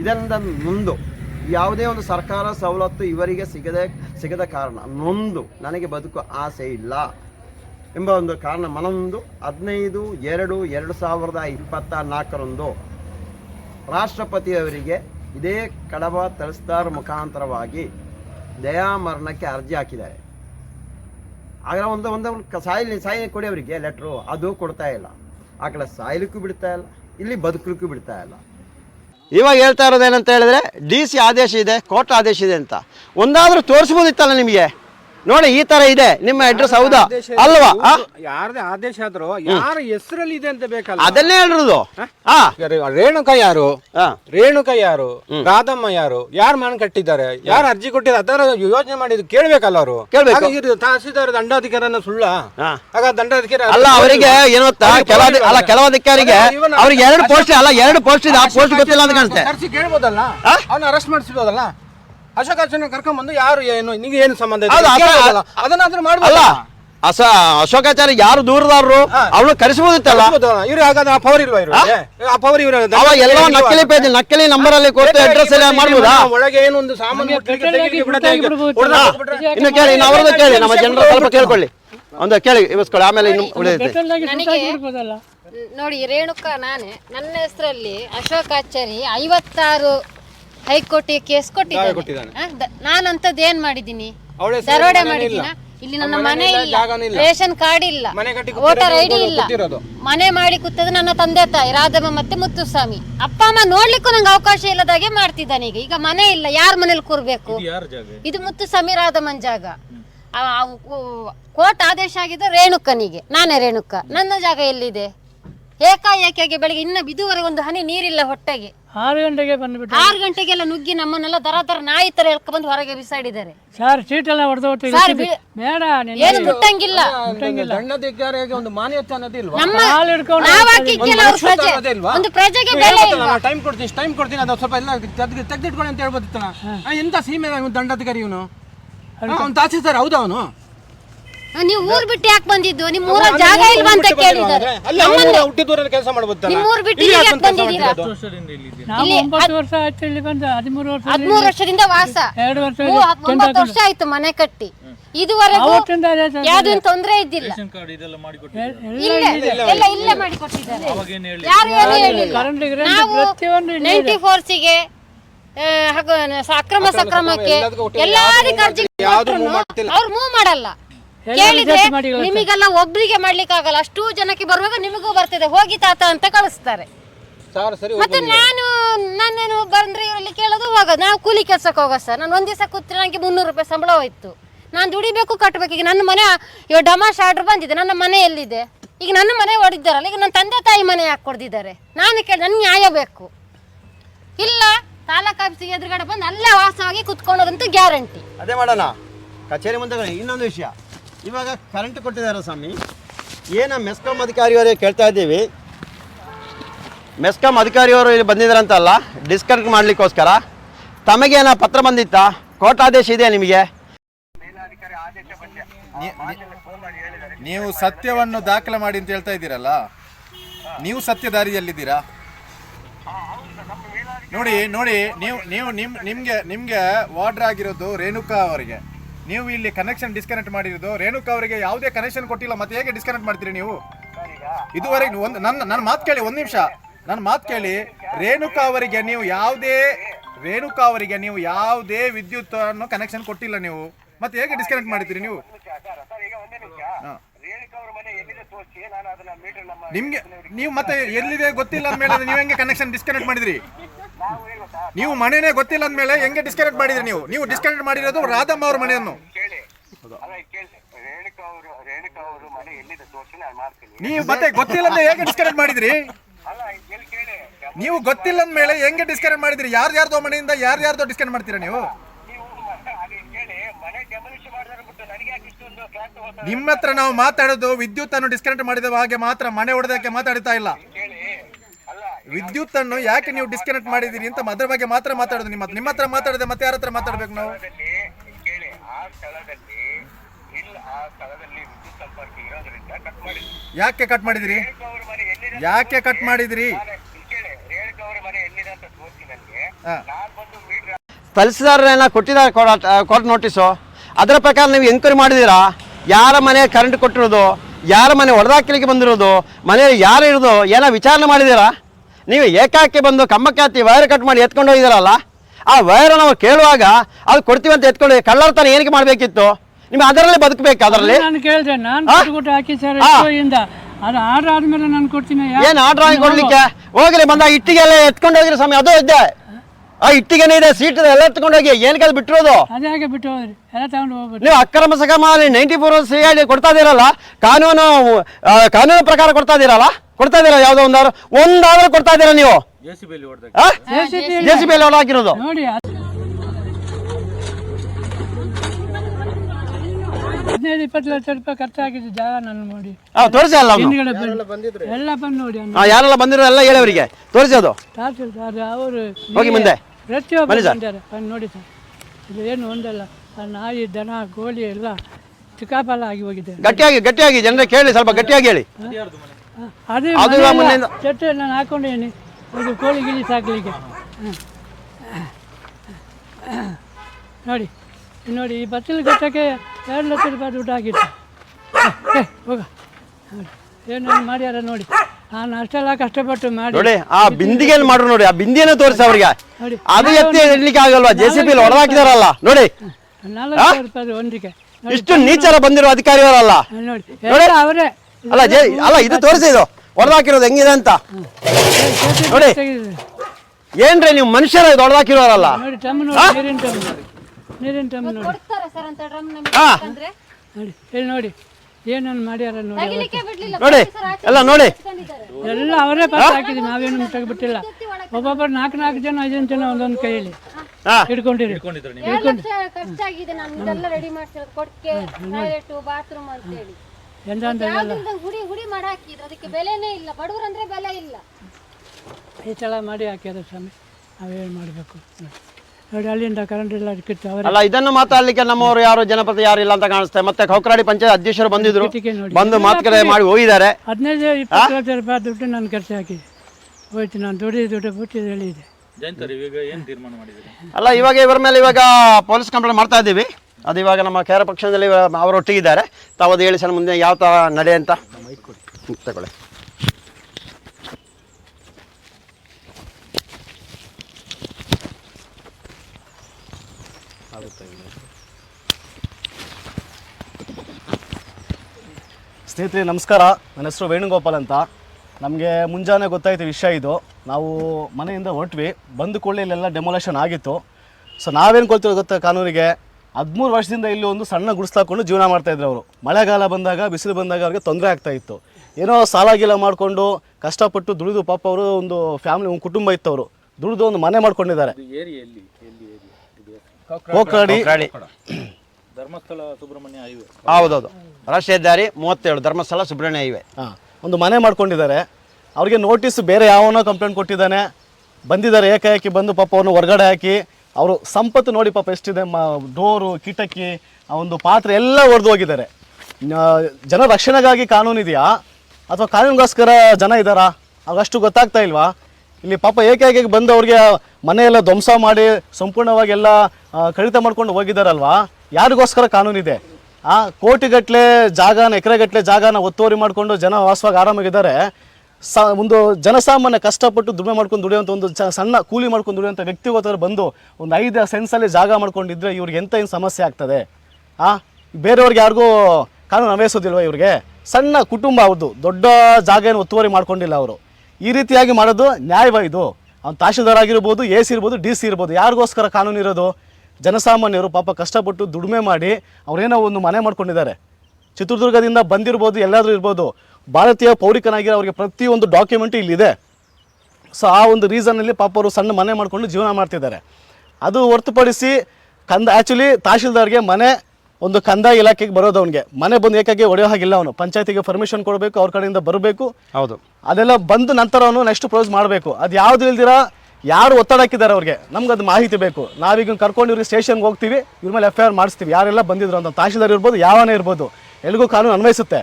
ಇದರಿಂದ ಮುಂದು ಯಾವುದೇ ಒಂದು ಸರ್ಕಾರ ಸವಲತ್ತು ಇವರಿಗೆ ಸಿಗದೆ ಸಿಗದ ಕಾರಣ, ನೊಂದು ನನಗೆ ಬದುಕು ಆಸೆ ಇಲ್ಲ ಎಂಬ ಒಂದು ಕಾರಣ ಮನೊಂದು ಹದಿನೈದು, ಎರಡು ಎರಡು ಸಾವಿರದ ಇಪ್ಪತ್ತ ನಾಲ್ಕರಂದು ರಾಷ್ಟ್ರಪತಿಯವರಿಗೆ ಇದೇ ಕಡಬ ತಹಸೀಲ್ದಾರ್ ಮುಖಾಂತರವಾಗಿ ದಯಾಮರಣಕ್ಕೆ ಅರ್ಜಿ ಹಾಕಿದ್ದಾರೆ. ಆಗ ಒಂದು ಒಂದು ಸಾಯಿಲ್, ಸಾಯ್ಲಿ ಸಾಯಿ ಕೊಡಿ ಅವರಿಗೆ ಲೆಟ್ರು, ಅದು ಕೊಡ್ತಾ ಇಲ್ಲ. ಆ ಕಡೆ ಸಾಯ್ಲಿಕ್ಕೂ ಬಿಡ್ತಾ ಇಲ್ಲ, ಇಲ್ಲಿ ಬದುಕಲಿಕ್ಕೂ ಬಿಡ್ತಾ ಇಲ್ಲ. ಇವಾಗ ಹೇಳ್ತಾ ಇರೋದೇನಂತ ಹೇಳಿದ್ರೆ ಡಿ ಸಿ ಆದೇಶ ಇದೆ ಕೋರ್ಟ್ ಆದೇಶ ಇದೆ ಅಂತ. ಒಂದಾದರೂ ತೋರಿಸ್ಬೋದಿತ್ತಲ್ಲ ನಿಮಗೆ? ನೋಡಿ ಈ ತರ ಇದೆ. ನಿಮ್ಮ ಅಡ್ರೆಸ್ ಹೌದಾ? ಅಲ್ವಾ? ಯಾರದೇ ಆದೇಶ ಆದ್ರೂ ಯಾರ ಹೆಸರಲ್ಲಿ ಇದೆ ಅಂತ ಬೇಕಲ್ಲ ಅದನ್ನೇ ಹೇಳಿರೋದು. ರೇಣುಕ ಯಾರು? ಹಾ ರೇಣುಕ ಯಾರು? ರಾಧಮ್ಮ ಯಾರು? ಯಾರು ಮನೆ ಕಟ್ಟಿದ್ದಾರೆ? ಯಾರು ಅರ್ಜಿ ಕೊಟ್ಟಿದ್ದಾರೆ? ಅದರ ಯೋಜನೆ ಮಾಡಿದ್ರು ಕೇಳ್ಬೇಕಲ್ಲ ಅವರು. ಕೇಳ್ಬೇಕು. ತಹಸೀಲ್ದಾರ್ ದಂಡಾಧಿಕಾರನ ಸುಳ್ಳ. ಆಗ ದಂಡಾಧಿಕಾರಿ ಅಲ್ಲ ಅವರಿಗೆ ಏನೋ ಕೆಲವಾದ ಕೆಲವು ಅಲ್ಲ ಕೆಲವು ಅಧಿಕಾರಿಗೆ ಅವ್ರಿಗೆ ಎರಡು ಪೋಸ್ಟ್ ಅಲ್ಲ ಎರಡು ಪೋಸ್ಟ್ ಇದೆ. ಆ ಪೋಸ್ಟ್ ಗೊತ್ತಿಲ್ಲ ಅಂತ ಕಾಣುತ್ತೆ ಕೇಳ್ಬೋದಲ್ಲ? ಅವ್ನ ಅರೆಸ್ಟ್ ಮಾಡಿಸ್ಬೋದಲ್ಲ ಅಶೋಕ್ ಅರ್ಚನೆ ಕರ್ಕೊಂಡ್ ಬಂದು ಯಾರು ಏನು ನಿಮಗೆ ಏನು ಸಂಬಂಧ ಇದೆ? ಅದನ್ನಾದ್ರೂ ಅಲ್ಲ ಮಾಡ್ಬೋದಲ್ಲ ಅಸ ಅಶೋಕಾಚಾರ್ಯ ಯಾರು ದೂರದಾರರು ಅವ್ರು ಕರೆಸಬಹುದಿತ್ತಲ್ಲ ಇವ್ರು ಹಾಗಾದ್ರೆ ಆ ಪವರ್ ಇಲ್ವಾ ಇವ್ರಿಗೆ. ಆ ಪವರ್ ಇವ್ರ ಅವ ಎಲ್ಲ ನಕಲಿ ಪೇಜ್ ನಕಲಿ ನಂಬರ್ ಅಲ್ಲಿ ಕೊಟ್ಟು ಅಡ್ರೆಸ್ ಎಲ್ಲ ಮಾಡ್ಬೋದಾ? ಒಳಗೆ ಏನು ಒಂದು ಸಾಮಾನ್ಯ? ಇನ್ನು ಕೇಳಿ ಇನ್ನು ಅವ್ರದ್ದು ಕೇಳಿ ನಮ್ಮ ಜನರ ಸ್ವಲ್ಪ ಕೇಳ್ಕೊಳ್ಳಿ. ಒಂದು ಕೇಳಿ ಇವಸ್ಕೊಳ್ಳಿ ಆಮೇಲೆ ಇನ್ನು ಉಳಿದೈತೆ ನೋಡಿ ರೇಣುಕಾ ನಾನೇ. ನನ್ನ ಹೆಸರಲ್ಲಿ ಅಶೋಕಾಚಾರಿ ಐವತ್ತಾರು ಹೈಕೋರ್ಟಿಗೆ ಕೇಸ್ ಕೊಟ್ಟಿದ್ದಾನೆ. ನಾನು ನಾನಂತದ್ದು ಏನ್ ಮಾಡಿದ್ದೀನಿ? ಅವಳ ದರೋಡೆ ಮಾಡಿದ್ದೀನ? ಇಲ್ಲಿ ನನ್ನ ಮನೆ ಇಲ್ಲ. ರೇಷನ್ ಕಾರ್ಡ್ ಇಲ್ಲ. ಮನೆ ಕಟ್ಟಿ ವೋಟರ್ ಐ ಡಿ ಇಲ್ಲ. ಕೂತಿರೋದು. ಮನೆ ಮಾಡಿ ಕೂತದ್ದು ನನ್ನ ತಂದೆ ತಾಯಿ ರಾಧಮ್ಮ ಮತ್ತೆ ಮುತ್ತುಸ್ವಾಮಿ. ಅಪ್ಪ ಅಮ್ಮ ನೋಡ್ಲಿಕ್ಕೂ ನಂಗೆ ಅವಕಾಶ ಇಲ್ಲದಾಗೆ ಮಾಡ್ತಿದ್ದಾನೆ ಈಗ. ಈಗ ಮನೆ ಇಲ್ಲ. ಯಾರ ಮನೇಲಿ ಕೂರ್ಬೇಕು? ಇದು ಮುತ್ತುಸ್ವಾಮಿ ರಾಧಮ್ಮನ್ ಜಾಗ. ಕೋರ್ಟ್ ಆದೇಶ ಆಗಿದ್ದು ರೇಣುಕನಿಗೆ. ನಾನೇ ರೇಣುಕ. ನನ್ನ ಜಾಗ ಎಲ್ಲಿದೆ? ಏಕಾಏಕಿಯಾಗಿ ಬೆಳಿಗ್ಗೆ ಇನ್ನ ಇದುವರೆಗೆ ಒಂದು ಹನಿ ನೀರಿಲ್ಲ ಹೊಟ್ಟೆಗೆ. ಆರು ಗಂಟೆಗೆ ಬಂದ್ಬಿಟ್ಟು ಆರು ಗಂಟೆಗೆಲ್ಲ ನುಗ್ಗಿ ನಮ್ಮನ್ನೆಲ್ಲ ದರ ದರ ನಾಯಿ ತರ ಬಂದು ಹೊರಗೆ ಬಿಸಾಡಿದ್ದಾರೆ. ಸರ್ ಸೀಟ್ ಎಲ್ಲ ಹೊಡೆದು ಸರ್ ಬಿ- ಬೇಡ ಏನು ಮುಟ್ಟಂಗಿಲ್ಲ. ದಂಡಧಿಕಾರಿಯಾಗಿ ಒಂದು ಮಾನ್ಯತೆ ಅನ್ನೋದು ಇಲ್ವಾ? ನಮ್ಮ ಹಾಲು ಹಿಡ್ಕೊಂಡು ನಾವ್ ಹಾಕಿಕ್ಕಿಲ್ಲ ಅವ್ರ ಪ್ರಜೆ. ಒಂದು ಪ್ರಜೆಗೆ ಬೆಲೆ ಟೈಮ್ ಕೊಡ್ತೀನಿ ಟೈಮ್ ಕೊಡ್ತೀನಿ ಅದು ಸ್ವಲ್ಪ ಎಲ್ಲ ತೆಗ್ದು ತೆಗ್ದಿಟ್ಕೊಳ್ಳಿ ಅಂತ ಹೇಳ್ಬೋದಿತ್ತಲ್ಲ. ಆ, ಎಂತ ಸೀಮೆ ಇವನು ದಂಡಾಧಿಕಾರಿ ಇವನು? ಅವ್ನು ಸರ್ ಹೌದಾ ಅವನು? ನೀವು ಊರ್ ಬಿಟ್ಟು ಯಾಕೆ ಬಂದಿದ್ದು? ನಿಮ್ಮ ಊರ ಜಾಗ ಇಲ್ವಾ ಅಂತ ಕೇಳಿದ್ದಾರೆ. ಅಲ್ಲಿ ಹುಟ್ಟಿದೂರಲ್ಲಿ ಕೆಲಸ ಮಾಡ್ಬೋದಲ್ಲ ನಿಮ್ ಊರ್ ಬಿಟ್ಟು ಇಲ್ಲಿ ಯಾಕೆ ಬಂದಿದ್ದೀರಾ? ನಾವು ಒಂಬತ್ತು ವರ್ಷ ಆಯ್ತು ಇಲ್ಲಿ ಬಂದು ಹದಿಮೂರು ವರ್ಷ ಹದ್ಮೂರು ವರ್ಷದಿಂದ ವಾಸ. ಎರಡು ವರ್ಷ ಮೂ- ಹತ್- ಒಂಬತ್ತು ವರ್ಷ ಆಯ್ತು ಮನೆ ಕಟ್ಟಿ. ಇದುವರೆಗೂ ಅವತ್ತಿಂದ ಅದೇ ಸರ್. ಯಾವ್ದು ತೊಂದ್ರೆ ಇದ್ದಿಲ್ಲ. ಇಲ್ಲೇ ಎಲ್ಲ ಇಲ್ಲೇ. ಮಾಡಿ ಕೊಟ್ಟಿದ್ದಾರೆ ಯಾರು ಏನು ಹೇಳಿಲ್ಲ? ಕರೆಂಟ್ ಗಿರೆಂಟ್ ನಾವು ಪ್ರತಿಯೊಂದು ಇಲ್ಲೇ ಇದೆ. ನೈಂಟಿ ಫೋರ್ಸಿಗೆ ಹಾಗೂ ಅಕ್ರಮ ಸಕ್ರಮಕ್ಕೆ ಎಲ್ಲಾರಿಗೂ ಅರ್ಜಿ ಯಾವ್ದು ಕೊಟ್ರುನು move ಮಾಡ್ತಿಲ್ಲ. ಅವ್ರು ಮೂವ್ ಮಾಡಲ್ಲ. ಕೇಳಿದ್ರೆ. ನಿಮಗೆಲ್ಲ ಒಬ್ರಿಗೆ ಮಾಡ್ಲಿಕ್ಕೆ ಆಗಲ್ಲ ಅಷ್ಟು ಜನಕ್ಕೆ ಬರುವಾಗ ನಿಮಗೂ ಬರ್ತದೆ. ಹೋಗಿ ತಾತ ಅಂತ ಕಳಿಸ್ತಾರೆ. ಮತ್ತೆ ನಾನು ನನ್ನೇನು ಬಂದ್ರೆ ಇವರಲ್ಲಿ ಕೇಳೋದು ಹೋಗೋದು. ನಾವು ಕೂಲಿ ಕೆಲ್ಸಕ್ಕೆ ಹೋಗೋ ಸರ್. ನಾನು ಒಂದ್ ದಿವಸ ಕೂತ್ರೆ ನನಗೆ ಮುನ್ನೂರು ರೂಪಾಯಿ ಸಂಬಳ ಹೋಯ್ತು. ನಾನು ದುಡಿಬೇಕು ಕಟ್ಟಬೇಕು ಈಗ ನನ್ನ ಮನೆ ಇವಾಗ ಡಮಾಶ್ ಆರ್ಡರ್ ಬಂದಿದೆ. ನನ್ನ ಮನೆ ಎಲ್ಲಿದೆ? ಈಗ ನನ್ನ ಮನೆ ಹೊಡಿದ್ದಾರಲ್ಲ ಈಗ ನನ್ನ ತಂದೆ ತಾಯಿ ಮನೆ ಯಾಕೆ ಕೊಡ್ದಿದ್ದಾರೆ? ನಾನು ಕೇಳಿ ನನ್ನ ನ್ಯಾಯ ಬೇಕು. ಇಲ್ಲ ತಾಲೂಕು ಆಫೀಸಿಗೆ ಎದುರುಗಡೆ ಬಂದು ಅಲ್ಲೇ ವಾಸವಾಗಿ ಕುತ್ಕೊಳ್ಳೋದಂತೂ ಗ್ಯಾರಂಟಿ. ಅದೇ ಮಾಡೋಣ. ಕಚೇರಿ ಮುಂದೆ ಇನ್ನೊಂದು ವಿಷಯ. ಇವಾಗ ಕರೆಂಟ್ ಕೊಟ್ಟಿದ್ದಾರೆ ಸ್ವಾಮಿ. ಏನ ಮೆಸ್ಕಾಂ ಅಧಿಕಾರಿಯವರೇ ಕೇಳ್ತಾ ಇದ್ದೀವಿ. ಮೆಸ್ಕಾಂ ಅಧಿಕಾರಿಯವರು ಇಲ್ಲಿ ಬಂದಿದ್ದಾರಂತಲ್ಲ ಡಿಸ್ಕನೆಕ್ಟ್ ಮಾಡಲಿಕ್ಕೋಸ್ಕರ. ತಮಗೇನ ಪತ್ರ ಬಂದಿತ್ತಾ? ಕೋರ್ಟ್ ಆದೇಶ ಇದೆಯಾ ನಿಮಗೆ ನೀವು ಸತ್ಯವನ್ನು ದಾಖಲೆ ಮಾಡಿ ಅಂತ ಹೇಳ್ತಾ ಇದ್ದೀರಲ್ಲ? ನೀವು ಸತ್ಯ ದಾರಿಯಲ್ಲಿದ್ದೀರಾ ನೋಡಿ ನೋಡಿ ನೀವು ನೀವು ನಿಮ್ ನಿಮಗೆ ನಿಮಗೆ ವಾರ್ಡ್ರ್ ಆಗಿರೋದು ರೇಣುಕಾ ಅವರಿಗೆ. ನೀವು ಇಲ್ಲಿ ಕನೆಕ್ಷನ್ ಡಿಸ್ಕನೆಕ್ಟ್ ಮಾಡಿರೋದು. ರೇಣುಕಾ ಅವರಿಗೆ ಯಾವುದೇ ಕನೆಕ್ಷನ್ ಕೊಟ್ಟಿಲ್ಲ, ಮತ್ತೆ ಹೇಗೆ ಡಿಸ್ಕನೆಕ್ಟ್ ಮಾಡ್ತೀರಿ ನೀವು? ಇದುವರೆಗೆ ಒಂದು ನನ್ನ ನನ್ನ ಮಾತು ಕೇಳಿ, ಒಂದು ನಿಮಿಷ. ನನ್ನ ಮಾತು ಕೇಳಿ, ರೇಣುಕಾ ಅವರಿಗೆ ನೀವು ಯಾವುದೇ ರೇಣುಕಾ ಅವರಿಗೆ ನೀವು ಯಾವುದೇ ವಿದ್ಯುತ್ ಅನ್ನು ಕನೆಕ್ಷನ್ ಕೊಟ್ಟಿಲ್ಲ ನೀವು. ಮತ್ತೆ ಹೇಗೆ ಡಿಸ್ಕನೆಕ್ಟ್ ಮಾಡಿದ್ರಿ ನೀವು. ನಿಮ್ಗೆ ನೀವು ಮತ್ತೆ ಎಲ್ಲಿದೆ ಗೊತ್ತಿಲ್ಲ ಅಂದ್ಮೇಲೆ ನೀವು ಹೆಂಗೆ ಕನೆಕ್ಷನ್ ಡಿಸ್ಕನೆಕ್ಟ್ ಮಾಡಿದ್ರಿ? ನೀವು ಮನೆನೇ ಗೊತ್ತಿಲ್ಲ ಅಂದ್ಮೇಲೆ ಹೆಂಗೆ ಡಿಸ್ಕನೆಕ್ಟ್ ಮಾಡಿದ್ರಿ ನೀವು? ನೀವು ಡಿಸ್ಕನೆಕ್ಟ್ ಮಾಡಿರೋದು ರಾಧಮ್ಮ ಅವ್ರ ಮನೆಯನ್ನು. ನೀವು ಮತ್ತೆ ಗೊತ್ತಿಲ್ಲ ಅಂದ್ರೆ ಹೇಗೆ ಡಿಸ್ಕನೆಕ್ಟ್ ಮಾಡಿದ್ರಿ? ನೀವು ಗೊತ್ತಿಲ್ಲ ಅಂದ್ಮೇಲೆ ಹೆಂಗೆ ಡಿಸ್ಕನೆಕ್ಟ್ ಮಾಡಿದ್ರಿ? ಯಾರು ಯಾರ್ದೋ ಮನೆಯಿಂದ ಯಾರು ಯಾರ್ದೋ ಡಿಸ್ಕನೆಕ್ಟ್ ಮಾಡ್ತೀರಾ ನೀವು? ನಿಮ್ಮ ಹತ್ರ ನಾವು ಮಾತಾಡೋದು ವಿದ್ಯುತ್ ಅನ್ನು ಡಿಸ್ಕನೆಕ್ಟ್ ಮಾಡಿದ ಹಾಗೆ ಮಾತ್ರ ಮನೆ ಹೊಡೆದಕ್ಕೆ ಮಾತಾಡ್ತಾ ಇಲ್ಲ. ವಿದ್ಯುತ್ ಅನ್ನು ಯಾಕೆ ನೀವು ಡಿಸ್ಕನೆಕ್ಟ್ ಮಾಡಿದಿರಿ ಅಂತ ಅದ್ರ ಬಗ್ಗೆ ಮಾತ್ರ ಮಾತಾಡೋದು. ನಿಮ್ಮ ನಿಮ್ಮ ಹತ್ರ ಮಾತಾಡದೆ ಮತ್ತೆ ಯಾರ ಹತ್ರ ಮಾತಾಡ್ಬೇಕು ನಾವು? ಕೇಳಿ ಆ ಸ್ಥಳದಲ್ಲಿ ಇಲ್ಲ ಆ ಸ್ಥಳದಲ್ಲಿ ವಿದ್ಯುತ್ ಸಂಪರ್ಕ ಇರೋದ್ರಿಂದ ಕಟ್ ಮಾಡಿದ್ವಿ. ಯಾಕೆ ಕಟ್ ಮಾಡಿದಿರಿ? ಅವ್ರ ಮನೆ ಎಲ್ಲಿದೆ ಯಾಕೆ ಕಟ್ ಮಾಡಿದಿರಿ? ಕೇಳಿ ರೇಣುಕಾ ಅವ್ರ ಮನೆ ಎಲ್ಲಿದೆ ಅಂತ ತೋರಿಸಿ ನನಗೆ ಹಾ. ನಾನ್ ಬಂದು ಮೀಟರ್ ತಹಸೀಲ್ದಾರನ ಕೊಟ್ಟಿದ್ದಾರೆ ಕೋರ್ಟ್ ನೋಟಿಸು. ಅದರ ಪ್ರಕಾರ ನೀವು ಎಂಕ್ವೈರಿ ಮಾಡಿದ್ದೀರಾ? ಯಾರ ಮನೆ ಕರೆಂಟ್ ಕೊಟ್ಟಿರೋದು? ಯಾರ ಮನೆ ಹೊಡೆದಾಕಲಿಕ್ಕೆ ಬಂದಿರೋದು? ಮನೆಯಲ್ಲಿ ಯಾರು ಇರೋದು? ಏನೋ ವಿಚಾರಣೆ ಮಾಡಿದ್ದೀರಾ? ನೀವು ಏಕಾಕಿ ಬಂದು ಕಮ್ಮಕ್ಕೆ ಹತ್ತಿ ವೈರ್ ಕಟ್ ಮಾಡಿ ಎತ್ಕೊಂಡು ಹೋಗಿದಾರಲ್ಲ ಆ ವೈರ್ ನಾವು ಕೇಳುವಾಗ ಅದು ಕೊಡ್ತೀವಿ ಅಂತ ಎತ್ಕೊಂಡು ಕಳ್ಳರ್ತನ ಏನಕ್ಕೆ ಮಾಡಬೇಕಿತ್ತು? ನಿಮಗೆ ಅದರಲ್ಲಿ ಬದುಕಬೇಕು ಅದರಲ್ಲಿ? ನಾನು ಕೇಳಿದೆ ನಾನು ಆ? ಕೊಟ್ಟು ಕೊಟ್ಟು ಹಾಕಿ ಸರ್ ಆ. ಇಂದ ಅದು ಆರ್ಡರ್ ಆದ್ಮೇಲೆ ನಾನು ಕೊಡ್ತೀನಿ ಯಾ- ಏನು ಆರ್ಡರ್ ಆಗಿ ಕೊಡ್ಲಿಕ್ಕೆ? ಹೋಗ್ರಿ ಬಂದ ಇಟ್ಟಿಗೆ ಎಲ್ಲ ಎತ್ಕೊಂಡು ಹೋಗಿರಿ ಸ್ವಾಮಿ ಅದು ಇದ್ದೆ. ಆ ಇಟ್ಟಿಗೆನೇ ಇದೆ ಸೀಟ್ ಇದೆ ಎಲ್ಲ ಎತ್ಕೊಂಡು ಹೋಗಿ ಏನಕ್ಕೆ ಅದು ಬಿಟ್ಟಿರೋದು? ಅದೇ ಹಾಗೆ ಬಿಟ್ಟು ಹೋದ್ರಿ ಎಲ್ಲ ತಗೊಂಡು ಹೋಗ್ಬಿಟ್ಟು. ನೀವು ಅಕ್ರಮ ಸಕ್ರಮ ನೈಂಟಿ ಫೋರ್ ಸಿಐಡಿ ಕೊಡ್ತಾ ಇದೀರಲ್ಲ ಕಾನೂನು ಕಾನೂನು ಪ್ರಕಾರ ಕೊಡ್ತಾ ಇದೀರಲ್ಲ ಕೊಡ್ತಾ ಇದೀರಾ? ಯಾವ್ದೋ ಒಂದಾದ್ರು? ಒಂದಾದ್ರೂ ಕೊಡ್ತಾ ಇದೀರಾ ನೀವು? ಜೆ ಸಿ ಬಿ ಹಾಕಿರೋದು. ನೋಡಿ ಹದಿನೈದು ಇಪ್ಪತ್ತು ಲಕ್ಷ ರೂಪಾಯಿ ಜಾಗ ನಾನು ನೋಡಿ. ಹಾ ತೋರಿಸಿ ಅಲ್ಲ ಅವ್ನು. ಹಿಂದ್ಗಡೆ ಬಂದು ಎಲ್ಲ ಬಂದು ನೋಡಿ ಹಾ, ಯಾರೆಲ್ಲ ಬಂದಿರೋ ಎಲ್ಲ ಹೇಳಿ ಅವರಿಗೆ. ತೋರಿಸಿ ಅದು. ತಹಸೀಲ್ದಾರ್ ಅವರು ಹೋಗಿ ಮುಂದೆ. ಪ್ರತಿಯೊಬ್ಬರು ಬನ್ನಿ ಬಂದಿದ್ದಾರೆ ಬಂದು ನೋಡಿ ಸರ್. ಇದು ಏನು ಒಂದಲ್ಲ ಆ ನಾಯಿ ದನ ಕೋಳಿ ಎಲ್ಲ ಚಿಕ್ಕಾಪಲ್ಲ ಆಗಿ ಹೋಗಿದೆ. ಗಟ್ಟಿಯಾಗಿ ಗಟ್ಟಿಯಾಗಿ ಜನರ ಕೇಳಿ ಸ್ವಲ್ಪ ಗಟ್ಟಿಯಾಗಿ ಹೇಳಿ. ಅದು ಚಟ್ಟು ನಾನು ಹಾಕೊಂಡಿದ್ದೀನಿ. ಅದು ಕೋಳಿ ಗಿಳಿ ಸಾಕಲಿಕ್ಕೆ. ನೋಡಿ ನೋಡಿ ಈ ಬಚ್ಚಲು ಕಟ್ಟಕ್ಕೆ ಎರಡು ಲಕ್ಷ ರೂಪಾಯಿ ದುಡ್ಡು ಆಗಿತ್ತು. ಹೋಗ. ನೋಡಿ ಏನು ಮಾಡ್ಯಾರ ನೋಡಿ. ನಾನು ಅಷ್ಟೆಲ್ಲ ಕಷ್ಟಪಟ್ಟು ಮಾಡಿ. ನೋಡಿ ಆ ಬಿಂದಿಗೆಯಲ್ಲಿ ಮಾಡ್ರು ನೋಡಿ ಆ ಬಿಂದಿಯನ್ನು ತೋರಿಸಿ ಅವ್ರಿಗೆ. ನೋಡಿ. ಅದು ಎತ್ತಿ ಇಡ್ಲಿಕ್ಕೆ ಆಗಲ್ವಾ? ಜೆ ಸಿ ಬಿ ಹೊಡೆದಾಕಿದಾರಲ್ಲ ನೋಡಿ. ನಾಲ್ಕು ರೂಪಾಯಿ ಒಂದಕ್ಕೆ. ಇಷ್ಟು ನೀಚರ ಬಂದಿರೋ ಅಧಿಕಾರಿಯವರಲ್ಲ ನೋಡಿ ಅವರೇ. ಅಲ್ಲ ಜೈ ಅಲ್ಲ ಇದು ತೋರಿಸಿ ಇದು. ಹೊಡೆದಾಕಿರೋದು ಹೆಂಗಿದೆ ಅಂತ. ನೋಡಿ. ಏನ್ರಿ ನೀವು ಮನುಷ್ಯರ ಇದು ಹೊಡೆದಾಕಿರೋರಲ್ಲ ನೋಡಿ ಟಮ್ ನೋಡಿ ನೀರಿನ ಟಮ್ ನೀರಿನ ಟಮ್ ನೋಡಿ. ಕೊಡ್ತಾರೆ ಸರ್ ಅಂತ ಡ್ರಮ್ ಹಾ. ನಮಗೆ ಅಂದ್ರೆ ನೋಡಿ ಇಲ್ಲಿ ನೋಡಿ. ಏನನ್ನು ಮಾಡ್ಯಾರ ನೋಡಿ ತೆಗಿಲಿಕ್ಕೆ ಬಿಡ್ಲಿಲ್ಲ. ನೋಡಿ. ಎಲ್ಲ ನೋಡಿ. ಎಲ್ಲ ಅವರೇ ಪಾಸ್ ಹಾಕಿದ್ವಿ ನಾವೇನು ತೆಗೆಬಿಟ್ಟಿಲ್ಲ ಒಬ್ಬೊಬ್ಬರು ನಾಲ್ಕು ನಾಲ್ಕು ಜನ ಐದು ಜನ ಒಂದೊಂದು ಕೈಯಲ್ಲಿ ಹಾ ಹಿಡ್ಕೊಂಡಿರಿ ಎರಡು ಲಕ್ಷ ಖರ್ಚಾಗಿದೆ ನಾನು ಇದೆಲ್ಲ ರೆಡಿ ಮಾಡ್ತಿರೋದು ಕೊಡ್ಕೆ ಟಾಯ್ಲೆಟ್ ಬಾತ್ರೂಮ್ ಅಂತ ಹೇಳಿ ಯಾವ್ದ್ರಿಂದ ಹುಡಿ ಹುಡಿ ಮಾಡಿ ಹಾಕಿದ್ರು? ಅದಕ್ಕೆ ಬೆಲೆನೇ ಇಲ್ಲ. ಬಡವರಂದ್ರೆ ಬೆಲೆ ಇಲ್ಲ. ಈ ಮಾಡಿ ಹಾಕಿದ್ರು ಸ್ವಾಮಿ. ನಾವೇನು ಮಾಡಬೇಕು? ನೋಡಿ ಅಲ್ಲಿಂದ ಕರೆಂಟ್ ಇಲ್ಲ ಕಿತ್ತು ಅವರೇ. ಅಲ್ಲ ಇದನ್ನು ಮಾತಾಡ್ಲಿಕ್ಕೆ ನಮ್ಮವರು ಯಾರು ಜನಪದ ಯಾರು ಇಲ್ಲ ಅಂತ ಕಾಣಿಸ್ತಾರೆ ಮತ್ತೆ ಕೌಕರಾಡಿ ಪಂಚಾಯತ್ ಅಧ್ಯಕ್ಷರು ಬಂದಿದ್ರು. ಬಂದು ಮಾತುಕತೆ ಮಾಡಿ ಹೋಗಿದ್ದಾರೆ. ಹದಿನೈದು ಇಪ್ಪತ್ತು ಲಕ್ಷ ರೂಪಾಯಿ ದುಡ್ಡು ನಾನು ಖರ್ಚು ಹಾಕಿ. ಹೋಯ್ತು ನಾನು ದುಡಿ ದುಡ್ಡು ಬಿಟ್ಟು ಹೇಳಿದೆ. ಅಲ್ಲ ಇವಾಗ ಇವರ ಮೇಲೆ ಇವಾಗ ಪೊಲೀಸ್ ಕಂಪ್ಲೇಂಟ್ ಮಾಡ್ತಾ ಇದ್ದೀವಿ. ಅದು ಇವಾಗ ನಮ್ಮ ಕೇರ ಪಕ್ಷದಲ್ಲಿ ಅವರೊಟ್ಟಿಗಿದ್ದಾರೆ ತಾವು ಅದು ಹೇಳಿ ಸರ್, ಮುಂದೆ ಯಾವ ಥರ ನಡೆ ಅಂತ. ತಗೊಳ್ಳಿ. ಸ್ನೇಹಿತರೆ, ನಮಸ್ಕಾರ. ನನ್ನ ಹೆಸರು ವೇಣುಗೋಪಾಲ್ ಅಂತ. ನಮಗೆ ಮುಂಜಾನೆ ಗೊತ್ತಾಯಿತು ವಿಷಯ ಇದು. ನಾವು ಮನೆಯಿಂದ ಹೊರಟ್ವಿ. ಬಂದು ಕೂಡಲೇ ಇಲ್ಲೆಲ್ಲ ಡೆಮೊಲೇಷನ್ ಆಗಿತ್ತು. ಸೊ ನಾವೇನು ಕೊಳ್ತೀವಿ ಗೊತ್ತಾ ಕಾನೂನಿಗೆ ಹದಿಮೂರು ವರ್ಷದಿಂದ ಇಲ್ಲಿ ಒಂದು ಸಣ್ಣ ಗುಡಿಸ್ಲಾಕೊಂಡು ಜೀವನ ಮಾಡ್ತಾಯಿದ್ರು ಅವರು. ಮಳೆಗಾಲ ಬಂದಾಗ ಬಿಸಿಲು ಬಂದಾಗ ಅವ್ರಿಗೆ ತೊಂದರೆ ಆಗ್ತಾ ಇತ್ತು. ಏನೋ ಸಾಲ ಗೀಲ ಮಾಡಿಕೊಂಡು ಕಷ್ಟಪಟ್ಟು ದುಡಿದು ಪಾಪ ಅವರು ಒಂದು ಫ್ಯಾಮಿಲಿ ಒಂದು ಕುಟುಂಬ ಇತ್ತು ಅವರು ದುಡಿದು ಒಂದು ಮನೆ ಮಾಡ್ಕೊಂಡಿದ್ದಾರೆ. ಕೋಕರಾಡಿ. ಕೌಕರಾಡಿ. ಧರ್ಮಸ್ಥಳ ಸುಬ್ರಹ್ಮಣ್ಯ ಹೈವೇ. ಹೌದೌದು. ರಾಷ್ಟ್ರೀಯ ದಾರಿ ಮೂವತ್ತೇಳು ಧರ್ಮಸ್ಥಳ ಸುಬ್ರಹ್ಮಣ್ಯ ಹೈವೇ. ಹಾಂ ಒಂದು ಮನೆ ಮಾಡ್ಕೊಂಡಿದ್ದಾರೆ. ಅವ್ರಿಗೆ ನೋಟಿಸ್ ಬೇರೆ ಯಾವನೋ ಕಂಪ್ಲೇಂಟ್ ಕೊಟ್ಟಿದ್ದಾನೆ. ಬಂದಿದ್ದಾರೆ ಏಕಾಏಕಿ ಬಂದು ಪಾಪ ಅವನು ಹೊರಗಡೆ ಹಾಕಿ. ಅವರು ಸಂಪತ್ತು ನೋಡಿ ಪಾಪ ಎಷ್ಟಿದೆ ಡೋರು, ಕಿಟಕಿ, ಆ ಒಂದು ಪಾತ್ರೆ ಎಲ್ಲ ಒಡೆದು ಹೋಗಿದ್ದಾರೆ. ಜನ ರಕ್ಷಣೆಗಾಗಿ ಕಾನೂನು ಇದೆಯಾ? ಅಥವಾ ಕಾನೂನಿಗೋಸ್ಕರ ಜನ ಇದ್ದಾರಾ? ಅಷ್ಟು ಗೊತ್ತಾಗ್ತಾ ಇಲ್ವಾ? ಇಲ್ಲಿ ಪಾಪ ಏಕಾಏಕಿ ಬಂದು ಅವ್ರಿಗೆ ಮನೆಯೆಲ್ಲ ಧ್ವಂಸ ಮಾಡಿ ಸಂಪೂರ್ಣವಾಗಿ ಎಲ್ಲ ಕಡಿತ ಮಾಡ್ಕೊಂಡು ಹೋಗಿದ್ದಾರಲ್ವಾ? ಯಾರಿಗೋಸ್ಕರ ಕಾನೂನಿದೆ ಆ ಕೋಟಿಗಟ್ಟಲೆ ಜಾಗನ ಎಕರೆಗಟ್ಟಲೆ ಜಾಗನ ಒತ್ತುವರಿ ಮಾಡಿಕೊಂಡು ಜನ ವಾಸವಾಗಿ ಆರಾಮಾಗಿದ್ದಾರೆ. ಸ ಒಂದು ಜನಸಾಮಾನ್ಯ ಕಷ್ಟಪಟ್ಟು ದುಡಿಮೆ ಮಾಡ್ಕೊಂಡು ದುಡಿಯುವಂಥ ಒಂದು ಸಣ್ಣ ಕೂಲಿ ಮಾಡ್ಕೊಂಡು ದುಡಿಯುವಂಥ ವ್ಯಕ್ತಿಗೋಸ್ಕರ ಬಂದು ಒಂದು ಐದು ಸೆನ್ಸಲ್ಲಿ ಜಾಗ ಮಾಡ್ಕೊಂಡಿದ್ರೆ ಇವ್ರಿಗೆ ಎಂಥ ಏನು ಸಮಸ್ಯೆ ಆಗ್ತದೆ? ಆ? ಬೇರೆಯವ್ರಿಗೆ ಯಾರಿಗೂ ಕಾನೂನು ಅನ್ವಯಿಸೋದಿಲ್ವ ಇವ್ರಿಗೆ? ಸಣ್ಣ ಕುಟುಂಬ ಅವ್ರದ್ದು ದೊಡ್ಡ ಜಾಗ ಏನು ಒತ್ತುವರಿ ಮಾಡ್ಕೊಂಡಿಲ್ಲ ಅವರು. ಈ ರೀತಿಯಾಗಿ ಮಾಡೋದು ನ್ಯಾಯವ ಇದು. ಅವ್ನು ತಹಶೀಲ್ದಾರ್ ಆಗಿರ್ಬೋದು, ಎ ಸಿ ಇರ್ಬೋದು, ಡಿ ಸಿ ಇರ್ಬೋದು, ಯಾರಿಗೋಸ್ಕರ ಕಾನೂನು ಇರೋದು? ಜನಸಾಮಾನ್ಯರು ಪಾಪ ಕಷ್ಟಪಟ್ಟು ದುಡಿಮೆ ಮಾಡಿ ಅವರೇನೋ ಒಂದು ಮನೆ ಮಾಡ್ಕೊಂಡಿದ್ದಾರೆ. ಚಿತ್ರದುರ್ಗದಿಂದ ಬಂದಿರ್ಬೋದು, ಎಲ್ಲಾದರೂ ಇರ್ಬೋದು. ಭಾರತೀಯ ಪೌರಿಕನಾಗಿರೋ ಅವರಿಗೆ ಪ್ರತಿಯೊಂದು ಡಾಕ್ಯುಮೆಂಟ್ ಇಲ್ಲಿದೆ. ಸೊ ಆ ಒಂದು ರೀಸನ್ನಲ್ಲಿ ಪಾಪ ಅವರು ಸಣ್ಣ ಮನೆ ಮಾಡ್ಕೊಂಡು ಜೀವನ ಮಾಡ್ತಿದ್ದಾರೆ. ಅದು ಹೊರತುಪಡಿಸಿ ಕಂದ ಆ್ಯಕ್ಚುಲಿ ತಹಶೀಲ್ದಾರ್ಗೆ ಮನೆ ಒಂದು ಕಂದಾಯ ಇಲಾಖೆಗೆ ಬರೋದು ಅವನಿಗೆ. ಮನೆ ಬಂದು ಏಕಾಗಿ ಒಡೆಯೋ ಹಾಗಿಲ್ಲ ಅವನು. ಪಂಚಾಯತಿಗೆ ಪರ್ಮಿಷನ್ ಕೊಡಬೇಕು ಅವ್ರ ಕಡೆಯಿಂದ ಬರಬೇಕು. ಹೌದು. ಅದೆಲ್ಲ ಬಂದು ನಂತರ ಅವನು ನೆಕ್ಸ್ಟ್ ಪ್ರೋಸ್ ಮಾಡಬೇಕು. ಅದು ಯಾವ್ದು ಇಲ್ದಿರ ಯಾರು ಒತ್ತಡ ಹಾಕಿದ್ದಾರೆ ಅವ್ರಿಗೆ. ನಮ್ಗೆ ಅದು ಮಾಹಿತಿ ಬೇಕು. ನಾವೀಗ ಕರ್ಕೊಂಡು ಇವ್ರಿಗೆ ಸ್ಟೇಷನ್ಗೆ ಹೋಗ್ತೀವಿ ಇವ್ರ ಮೇಲೆ ಎಫ್ ಐ ಆರ್ ಮಾಡಿಸ್ತೀವಿ. ಯಾರೆಲ್ಲ ಬಂದಿದ್ರು ಅಂತ ತಹಶೀಲ್ದಾರ್ ಇರ್ಬೋದು ಯಾವನೇ ಇರ್ಬೋದು ಎಲ್ಲಿಗೂ ಕಾನೂನು ಅನ್ವಯಿಸುತ್ತೆ.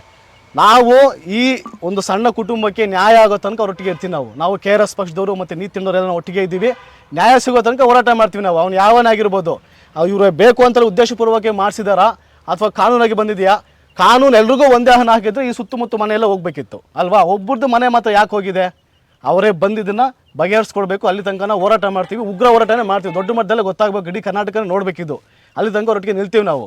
ನಾವು ಈ ಒಂದು ಸಣ್ಣ ಕುಟುಂಬಕ್ಕೆ ನ್ಯಾಯ ಆಗೋ ತನಕ ಒಟ್ಟಿಗೆ ಇರ್ತೀವಿ ನಾವು. ನಾವು ಕೆ ಆರ್ ಎಸ್ ಪಕ್ಷದವರು ಮತ್ತು ನೀತಿ ತಿಂದವರೆಲ್ಲ ಒಟ್ಟಿಗೆ ಇದ್ದೀವಿ. ನ್ಯಾಯ ಸಿಗೋ ತನಕ ಹೋರಾಟ ಮಾಡ್ತೀವಿ ನಾವು. ಅವ್ನು ಯಾವನಾಗಿರ್ಬೋದು ಇವರು ಬೇಕು ಅಂತ ಉದ್ದೇಶಪೂರ್ವಕ ಮಾಡಿಸಿದಾರಾ? ಅಥವಾ ಕಾನೂನಾಗಿ ಬಂದಿದೆಯಾ? ಕಾನೂನು ಎಲ್ರಿಗೂ ಒಂದೇ ಹಣ ಹಾಕಿದ್ರೆ ಈ ಸುತ್ತಮುತ್ತ ಮನೆಯೆಲ್ಲ ಹೋಗ್ಬೇಕಿತ್ತು. ಅಲ್ವಾ? ಒಬ್ಬರದ್ದು ಮನೆ ಮಾತ್ರ ಯಾಕೆ ಹೋಗಿದೆ? ಅವರೇ ಬಂದಿದ್ದನ್ನು ಬಗೆಹರಿಸ್ಕೊಡ್ಬೇಕು. ಅಲ್ಲಿ ತನಕ ನಾವು ಹೋರಾಟ ಮಾಡ್ತೀವಿ. ಉಗ್ರ ಹೋರಾಟನೇ ಮಾಡ್ತೀವಿ. ದೊಡ್ಡ ಮಟ್ಟದಲ್ಲೇ ಗೊತ್ತಾಗಬೇಕು. ಇಡೀ ಕರ್ನಾಟಕ ನೋಡಬೇಕಿದ್ದು ಅಲ್ಲಿ ತನಕ ಒಟ್ಟಿಗೆ ನಿಲ್ತೀವಿ ನಾವು.